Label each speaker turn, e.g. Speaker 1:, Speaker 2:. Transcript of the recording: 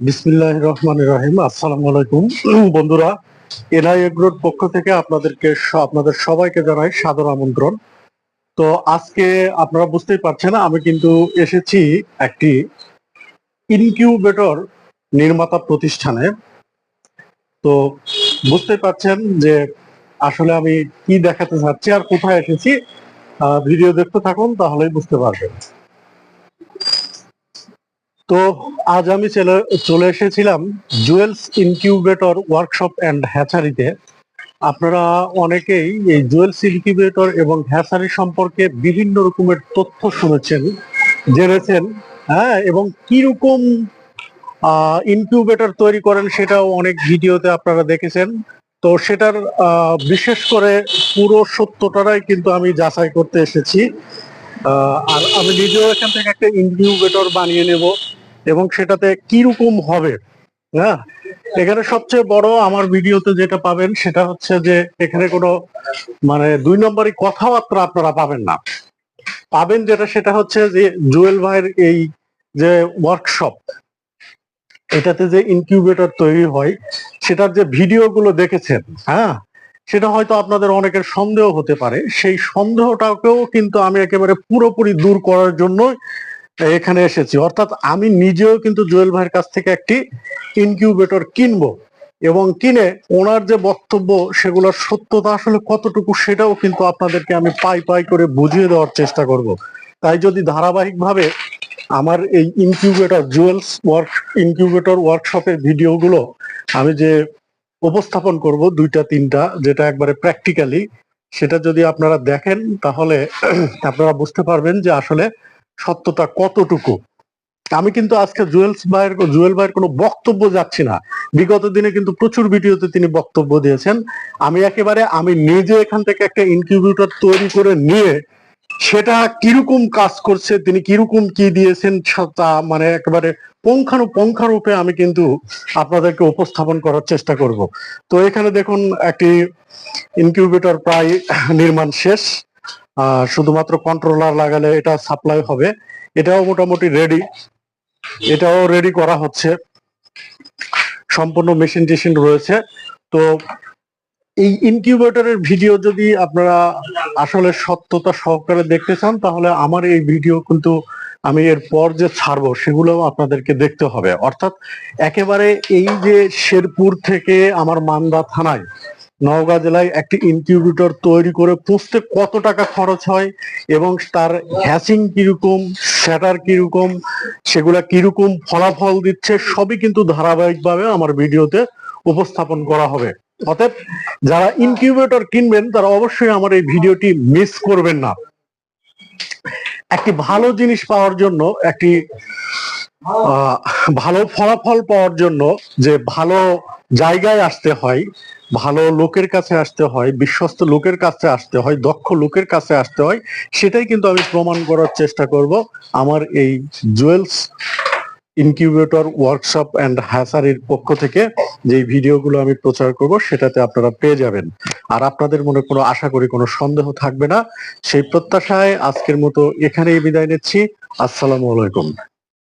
Speaker 1: বিসমিল্লাহ রহমান রহিম। আসসালামু আলাইকুম। বন্ধুরা এনআই এগ্রোর পক্ষ থেকে আপনাদেরকে আপনাদের সবাইকে জানাই সাদর আমন্ত্রণ। তো আজকে আপনারা বুঝতেই পারছেন, আমি কিন্তু এসেছি একটি ইনকিউবেটর নির্মাতা প্রতিষ্ঠানে। তো বুঝতে পারছেন যে আসলে আমি কি দেখাতে চাচ্ছি আর কোথায় এসেছি ভিডিও দেখতে থাকুন, তাহলেই বুঝতে পারবেন। তো আজ আমি চলে এসেছিলাম জুয়েলস ইনকিউবেটর ওয়ার্কশপ অ্যান্ড হ্যাচারিতে। আপনারা অনেকেই এই জুয়েলস ইনকিউবেটর এবং হ্যাচারি সম্পর্কে বিভিন্ন রকমের তথ্য শুনেছেন, জেনেছেন হ্যাঁ এবং কীরকম ইনকিউবেটর তৈরি করেন সেটাও অনেক ভিডিওতে আপনারা দেখেছেন। তো সেটার বিশেষ করে পুরো সত্যটারাই কিন্তু আমি যাচাই করতে এসেছি। আর আমি নিজেও এখান থেকে একটা ইনকিউবেটর বানিয়ে নেব। এবং সেটাতে কীরকম হবে? হ্যাঁ? এখানে সবচেয়ে বড় আমার ভিডিওতে যেটা পাবেন সেটা হচ্ছে যে এখানে কোনো মানে দুই নম্বরই কথাবার্তা আপনারা পাবেন না। পাবেন যেটা সেটা হচ্ছে যে জুয়েল ভাইয়ের এই যে ওয়ার্কশপ এটাতে যে ইনকিউবেটর তৈরি হয়, সেটার যে ভিডিওগুলো দেখেছেন হ্যাঁ? সেটা হয়তো আপনাদের অনেকের সন্দেহ হতে পারে। সেই সন্দেহটাকেও কিন্তু আমি একেবারে পুরোপুরি দূর করার জন্য এখানে এসেছি। অর্থাৎ আমি নিজেও কিন্তু জুয়েল ভাইয়ের কাছ থেকে একটি ইনকিউবেটর কিনবো এবং কিনে ওনার যে বক্তব্য সেগুলোর সত্যতা আসলে কতটুকু সেটাও কিন্তু আপনাদেরকে আমি পাই পাই করে বুঝিয়ে দেওয়ার চেষ্টা করব। তাই যদি ধারাবাহিকভাবে আমার এই ইনকিউবেটর জুয়েলস ওয়ার্ক ইনকিউবেটর ওয়ার্কশপের ভিডিওগুলো আমি যে উপস্থাপন করব দুইটা, তিনটা, যেটা একবারে প্র্যাকটিক্যালি সেটা যদি আপনারা দেখেন তাহলে আপনারা বুঝতে পারবেন যে আসলে সত্যতা কতটুকু? আমি কিন্তু আজকে জুয়েলস ভাইয়ের জুয়েল ভাইয়ের কোনো বক্তব্য যাচ্ছি না। বিগত দিনে কিন্তু প্রচুর ভিডিওতে তিনি বক্তব্য দিয়েছেন। আমি একেবারে, আমি নিজে এখান থেকে একটা ইনকিউবেটর তৈরি করে নিয়ে সেটা কীরকম কাজ করছে, তিনি কীরকম কি দিয়েছেন তা মানে একেবারে পঙ্খানু পঙ্খারূপে আমি কিন্তু আপনাদেরকে উপস্থাপন করার চেষ্টা করব। তো এখানে দেখুন, একটি ইনকিউবেটর প্রায় নির্মাণ শেষ। শুধুমাত্র কন্ট্রোলার লাগালে এটা সাপ্লাই হবে। এটাও মোটামুটি রেডি এটাও রেডি করা হচ্ছে। সম্পূর্ণ মেশিন টেশিন রয়েছে। তো এই ইনকিউবেটরের ভিডিও যদি আপনারা আসলে সত্যতা সহকারে দেখতে চান, তাহলে আমার এই ভিডিও কিন্তু আমি এর পর যে ছাড়বো সেগুলো আপনাদেরকে দেখতে হবে। অর্থাৎ একেবারে এই যে শেরপুর থেকে আমার মান্দা থানায় নওগাঁ জেলায় একটি ইনকিউবেটর তৈরি করে পুষতে কত টাকা খরচ হয় এবং তার হ্যাচিং কীরকম স্যাটার কীরকম, সেগুলা কীরকম ফলাফল দিচ্ছে, সবই কিন্তু ধারাবাহিকভাবে আমার ভিডিওতে উপস্থাপন করা হবে। অতএব যারা ইনকিউবেটর কিনবেন, তারা অবশ্যই আমার এই ভিডিওটি মিস করবেন না। একটি ভালো জিনিস পাওয়ার জন্য একটি ভালো ফলাফল পাওয়ার জন্য যে ভালো জায়গায় আসতে হয়, ভালো লোকের কাছে আসতে হয়, বিশ্বস্ত লোকের কাছে আসতে হয়, দক্ষ লোকের কাছে আসতে হয়, সেটাই কিন্তু আমি প্রমাণ করার চেষ্টা করব আমার এই জুয়েলস ইনকিউবেটর ওয়ার্কশপ অ্যান্ড হ্যাসারির পক্ষ থেকে যে ভিডিওগুলো আমি প্রচার করব, সেটাতে আপনারা পেয়ে যাবেন। আর আপনাদের মনে কোনো আশা করি কোনো সন্দেহ থাকবে না। সেই প্রত্যাশায় আজকের মতো এখানেই বিদায় নিচ্ছি। আসসালামু আলাইকুম।